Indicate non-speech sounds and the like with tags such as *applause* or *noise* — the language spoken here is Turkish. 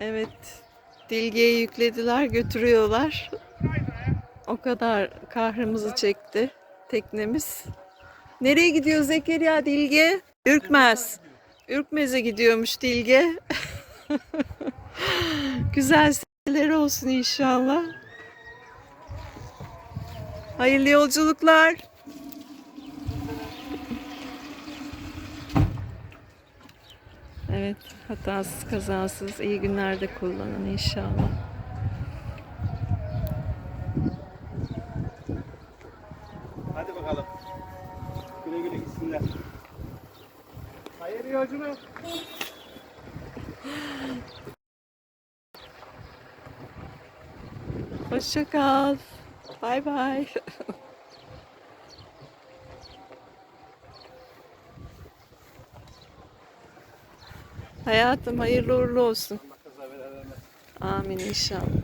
Evet. Dilge'yi yüklediler, götürüyorlar. O kadar kahrımızı çekti teknemiz. Nereye gidiyor Zekeriya Dilge? Ürkmez. Ürkmez'e gidiyormuş Dilge. *laughs* Güzel seneler olsun inşallah. Hayırlı yolculuklar. Evet, hatasız kazasız iyi günlerde kullanın inşallah. Hadi bakalım. Güle güle gitsinler. Hayırlı yolculuk. Hoşça kal. Bay bay. *laughs* Hayatım hayırlı uğurlu olsun. Amin inşallah.